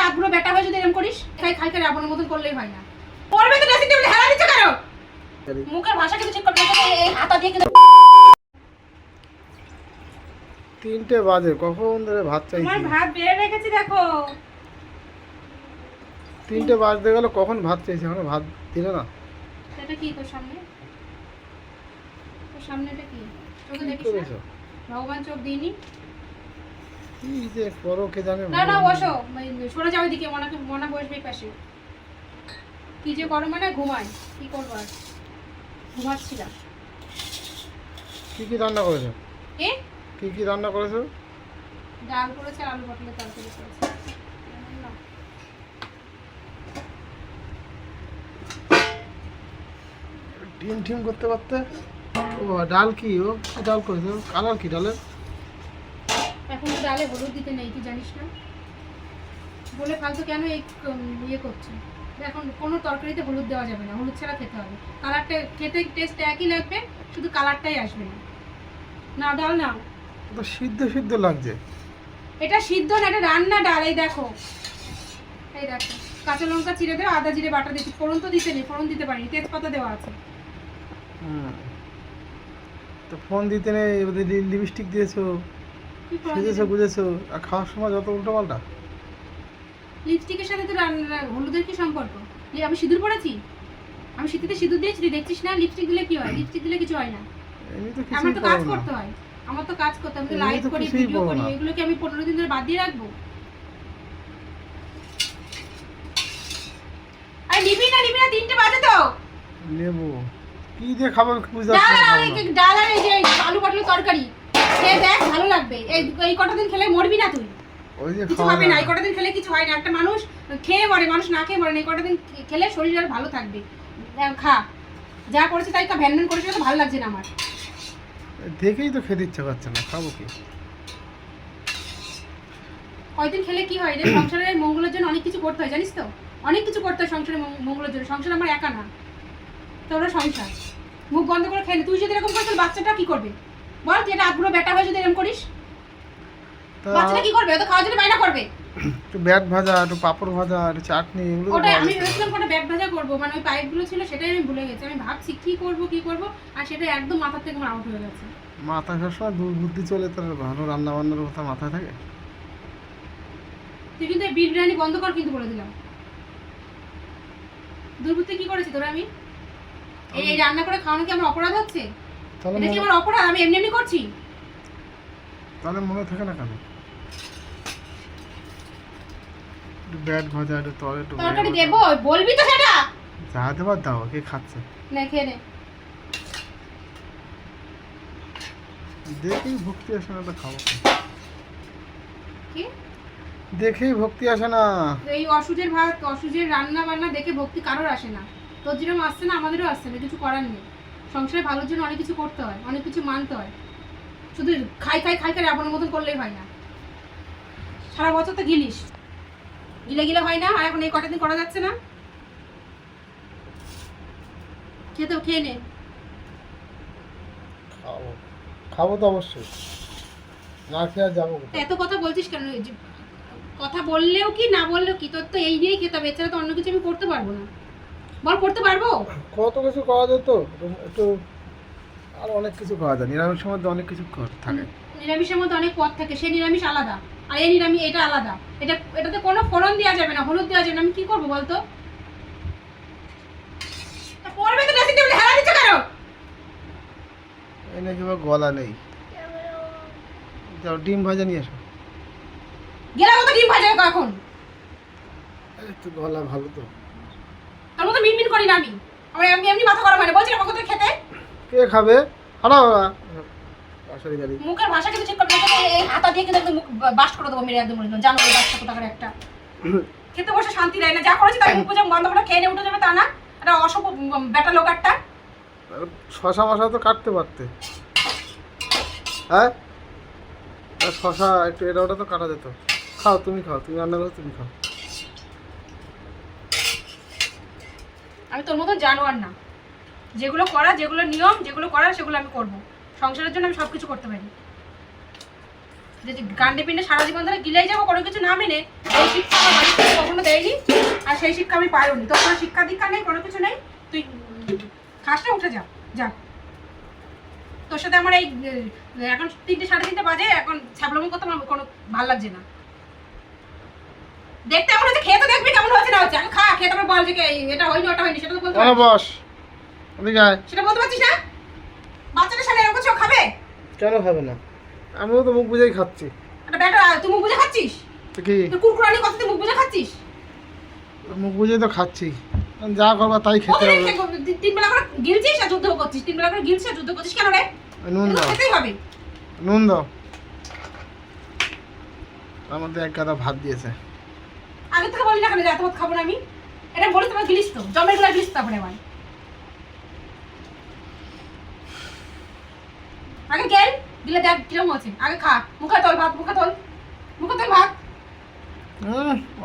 যেটা আধগুলো বেটা হয়ে যদি এরকম করিস খাই খাই করে আপনার মতন করলেই হয় না। পড়বে তো ড্রেসিং টেবিলে হেলা দিচ্ছে কেন? মুখের ভাষা কিন্তু ঠিক করবে না, এই হাতা দিয়ে কিন্তু তিনটে বাজে কখন ধরে ভাত চাইছি? ভাত বেড়ে রেখেছি দেখো। তিনটে বাজতে গেল কখন ভাত চাইছি? এখনও ভাত দিলে না। সেটা কি তোর সামনে? তোর সামনেটা কি? চোখে দেখিস ভগবান চোখ দিইনি? কি যে করো কে জানে। না না বসো। এই সরে যাও এদিকে মনাকে মনা বসবে এই পাশে। কি যে করো মানে ঘুমাই কি করব আর? ঘুমাচ্ছিলাম। কি কি রান্না করেছ? এ? কি কি রান্না করেছ? ডাল করেছে আলু পটলের তরকারি করেছে। ডিম টিম করতে পারতে ও ডাল কি? ও কি ডাল করেছ? কালার কি ডালের? ডালে হলুদ দিতে নেই তুই জানিস না? বলে ফালতু কেন এই ইয়ে করছে? এখন কোনো তরকারিতে হলুদ দেওয়া যাবে না হলুদ ছাড়া খেতে হবে। কালারটা খেতে টেস্ট একই লাগবে শুধু কালারটাই আসবে না। না ডাল না। সিদ্ধ সিদ্ধ লাগছে। এটা সিদ্ধ না এটা রান্না ডাল এই দেখো। এই দেখো কাঁচা লঙ্কা চিড়ে দেওয়া আদা জিরে বাটা দিচ্ছি। ফোড়ন তো দিতে নেই ফোড়ন দিতে পারিনি তেজপাতা দেওয়া আছে। হুম। তো ফোন দিতে নেই লিপস্টিক দিয়েছ। সেজেছো বুঝেছ। আর খাওয়ার সময় যত উল্টো পাল্টা। লিপস্টিকের সাথে তো হলুদের কি সম্পর্ক? আমি সিঁদুর পরেছি আমি শীতিতে সিঁদুর দিয়েছি দেখছিস না? লিপস্টিক দিলে কি হয়? লিপস্টিক দিলে কিছু হয় না। আমার তো কাজ করতে হয়। আমার তো কাজ করতে হবে লাইভ করি ভিডিও করি এগুলো কি আমি পনেরো দিন ধরে বাদ দিয়ে রাখব? আরে নিবি না নিবি না তিনটে বাজে তো। নেব। কি দিয়ে খাব আমি ডাল আর ডাল আর এই যে আলু পটলের তরকারি। খেয়ে দেখ ভালো লাগবে। এই এই কটা দিন খেলে মরবি না তুই। কিছু হবে না এই কটা দিন খেলে কিছু হয় না। একটা মানুষ খেয়ে মরে মানুষ না খেয়ে মরে না এই কটা দিন খেলে শরীর আর ভালো থাকবে। খা। যা করেছে তাই খা ভ্যান ভ্যান করেছে তো ভালো লাগছে না আমার। দেখেই তো খেতে ইচ্ছা করছে না খাব কি? কয়দিন খেলে কি হয়? রে সংসারের মঙ্গলের জন্য অনেক কিছু করতে হয় জানিস তো? অনেক কিছু করতে হয় সংসারের মঙ্গলের জন্য। সংসার আমার একা না। তোরা সংসার। মুখ বন্ধ করে খেলে তুই যদি এরকম করিস বাচ্চাটা কি করবে? বল তুই এটা আধগুলো বেটা হয়ে যদি এরকম করিস। তা বাচ্চাটা কি করবে? ও তো খাওয়ার জন্য বায়না করবে। একটু ব্যাট ভাজা একটু পাঁপড় ভাজা একটু চাটনি এগুলো পাওয়া আমি। ভেবেছিলাম কটা ব্যাগ ভাজা করব। মানে ওই পাইপগুলো ছিল সেটাই আমি ভুলে গেছি। আমি ভাবছি কি করব কি করব আর সেটা একদম মাথার থেকে আমার আউট হয়ে গেছে। মাথায় সবসময় দুর্বুদ্ধি চলে তোর ভালো রান্না বান্নার কথা মাথায় থাকে। তুই কিন্তু বিরিয়ানি বন্ধ কর কিন্তু বলে দিলাম। দুর্বৃত্তি কি করেছি তোরা আমি? এই রান্না করে খাওয়ানো কি আমার অপরাধ হচ্ছে? তাহলে এটা কি আমার অপরাধ? আমি এমনি এমনি করছি? তাহলে মনে থাকে না কেন? একটু ব্যাট ভাজা একটু তর একটু তরকারি দেবো বলবি তো সেটা? যা দেবার দাও কে খাচ্ছে? না খেয়ে নে। দেখেই ভক্তি আসে না খাব। কি? কি দেখেই ভক্তি আসে না। এই অসুজের ভাত অসুজের রান্না বান্না দেখে ভক্তি কারোর আসে না। তোর যেরকম আসছে না আমাদেরও আসছে না কিছু করার নেই। সংসারে ভালোর জন্য অনেক কিছু করতে হয় অনেক কিছু মানতে হয়। শুধু খাই খাই খাই খাই আপনার মতন করলেই হয় না। সারা বছর তো গিলিস। গিলে গিলে হয় না আর এখন এই কটা দিন করা যাচ্ছে না। খেতে খেয়ে নে। খাব। খাব তো অবশ্যই। না খেয়ে যাব? এত কথা বলছিস কেন? কথা বললেও কি না বললেও কি? তোর তো এই নিয়েই খেতে হবে এছাড়া তো অন্য কিছু আমি করতে পারব না। বল করতে পারব? কত কিছু করা যেত একটু- একটু আর অনেক কিছু করা যায়। নিরামিষের মধ্যে অনেক কিছু কর- থাকে। নিরামিষের মধ্যে অনেক পদ থাকে। সেই নিরামিষ আলাদা। আর এই নিরামিষ এটা আলাদা। এটা এটাতে কোনো ফোড়ন দেওয়া যাবে না হলুদ দেওয়া যাবে না। আমি কি করব বলতো? তা পড়বে তো ড্রেসিং টেবিলে হেলা দিচ্ছ কেন? এই নাকি বা গলা নেই। যাও ডিম ভাজা নিয়ে এসো গেলা মতো ডিম ভাজা এখন। তো গলা ভালো তো। করি না আমি। আমার এমনি এমনি মাথা গরম হয় না। বলছি আমাকে তো খেতে? কে খাবে? হারাও মুখের ভাষা কিন্তু ঠিক করবে এই- হাতা দিয়ে কিন্তু একদম মুখ বাস করে দেবো মেরে একদম। জানো এই বাচ্চা কোথাকার একটা। খেতে বসে শান্তি দেয় না। যা করেছি তাই মুখ বুঝে বন্ধ করে খেয়ে নিয়ে উঠে যাবে তা না। এটা অসভ্য বেটা লোক একটা। শশা মশা তো কাটতে পারতে। হ্যাঁ? শশা একটু এটা ওটা তো কাটা যেত। খাও তুমি খাও। তুমি রান্না করো তুমি খাও। আমি তোর মতন জানোয়ার না। যেগুলো করা, যেগুলো নিয়ম, যেগুলো করার সেগুলো আমি করব। সংসারের জন্য আমি সব কিছু করতে পারি। যে যে গান্ডে পিন্ডে সারা জীবন ধরে গিলেই যাব, কোনো কিছু না মেনে, এই শিক্ষা আমার কখনো দেয়নি, আর সেই শিক্ষা আমি পাইনি তোর কোনো শিক্ষা দীক্ষা নেই, কোনো কিছু নেই, তুই খাসটা উঠে যা যা। তোর সাথে আমার এই এখন তিনটে, সাড়ে তিনটে বাজে, এখন ছ্যাবলামি করতে আমার কোনো ভালো লাগছে না। দেখতে এমন হচ্ছে খেয়ে তো দেখবি কেমন হচ্ছে না হচ্ছে। আগে খা খেয়ে তারপর বল যে কে এটা হয়নি ওটা হয়নি সেটা তো বলতে কেন বস ওদিকে আয় সেটা বলতে পারছিস না? সামনে এরকম কিছু খাবে? কেন খাবে না? আমিও তো মুখ বুঝেই খাচ্ছি। একটা ব্যাটা তুই মুখ বুঝে খাচ্ছিস? কি? কুরকুরানি কথা তুই মুখ বুঝে খাচ্ছিস? মুখ বুঝেই তো খাচ্ছি। যা করবা তাই খেতে হবে। তিন- বেলা করে গিলছিস আর যুদ্ধ করছিস? তিন বেলা করে গিলছিস আর যুদ্ধ করছিস কেন রে? নুন দাও। খেতেই হবে। নুন দাও। মধ্যে এক গাদা ভাত দিয়েছে। আগে থেকে বলি না কেন যে এত ভাত খাব না আমি? এটা বলি তোমার গিলিস তো। জমেরগুলা গিলিস তারপরে আমার আগে গেল দিলে দেখ কিরম আছে আগে খা মুখে তোল ভাত মুখে তোল। মুখে তোল ভাত।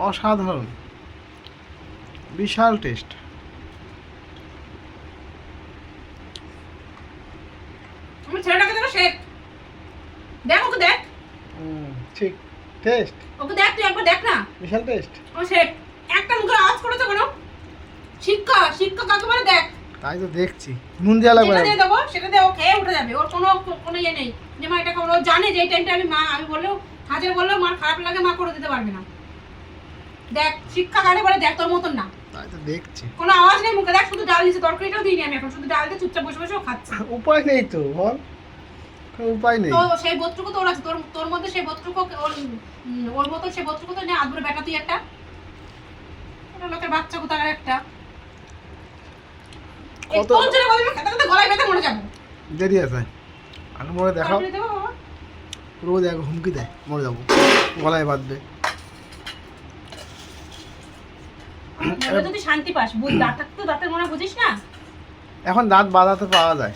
অসাধারণ। বিশাল টেস্ট। আমার ছেলেটাকে যেন শেখ দেখ ওকে দেখ। ঠিক। টেস্ট ওকে দেখ তুই একবার দেখ না। বিশাল টেস্ট ও শেখ একটা মুখের আওয়াজ করেছে কেন? শিক্ষা শিক্ষা কাকে বলে দেখ। তাই তো দেখছি। নুন দেওয়া লাগবে যেটা না। দিয়ে দেবো সেটা দিয়ে ও খেয়ে উঠে যাবে। ওর কোনো কোনো ইয়ে নেই। যে মা এটা ও জানে যে এই টাইমটা আমি মা আমি বললেও হাজার বললেও মার খারাপ লাগে মা করে দিতে পারবে না। দেখ শিক্ষা কারে বলে দেখ তোর মতন না। তাই তো দেখছি। কোনো আওয়াজ নেই মুখে। দেখ শুধু ডাল দিচ্ছে তরকারিটাও দিইনি আমি এখন। শুধু ডাল দিয়ে চুপচাপ বসে বসে ও খাচ্ছে। উপায় নেই তো বল। কোনো উপায় নেই। তো সেই বোধটুকু আছে তোর তোর মধ্যে সেই বোধটুকু ওর ওর মতন সেই বোধটুকু তো নেই আদুরে বেটা তুই একটা। ওটা লোকের বাচ্চা কোথাকার একটা। কত- তোর জন্য বলবি খেতে খেতে গলায় বেঁধে মরে যাব। দেরি আছে। মরে দেখাও। রোজ এক হুমকি দেয় মরে যাব। গলায় বাঁধবে। যদি শান্তি পাস বুঝ দাঁত তো দাঁতের মনে বুঝিস না? এখন দাঁত বাঁধাতে পাওয়া যায়।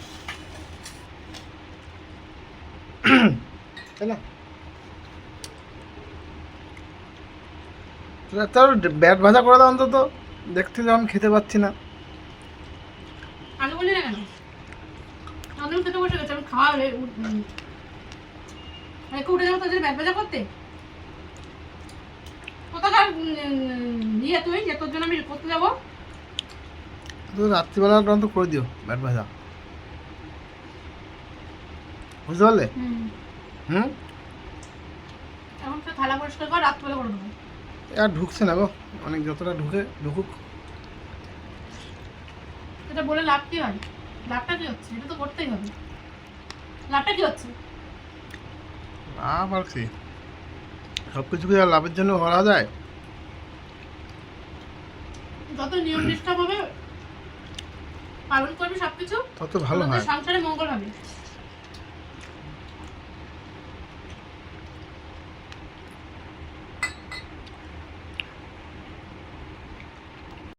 তাই না তোরা- তোর ব্যাট ভাজা করে দাও অন্তত দেখতে খেতে পাচ্ছি না আগে বলি না কেন আমাদের খেতে বসে গেছে আমি খাওয়া উঠ- যাব তোদের ব্যাগ বাজা করতে কোথাকার ইয়ে তুই যে তোর জন্য আমি করতে যাব তো রাত্রিবেলা অন্তত করে দিও ব্যাট ভাজা বুঝতে পারলে হুম এখন তো থালা পরিষ্কার কর রাত্রবেলা করে দেবো। আর ঢুকছে না গো অনেক যতটা ঢুকে ঢুকুক। এটা বলে লাভ কি হয়? লাভটা কি হচ্ছে? এটা তো করতেই হবে। লাভটা কি হচ্ছে? লাভ আর কি? সব কিছু কি আর লাভের জন্য করা যায়? যত নিয়ম নিষ্ঠা ভাবে পালন করবি সবকিছু তত ভালো হয়। সংসারে মঙ্গল হবে।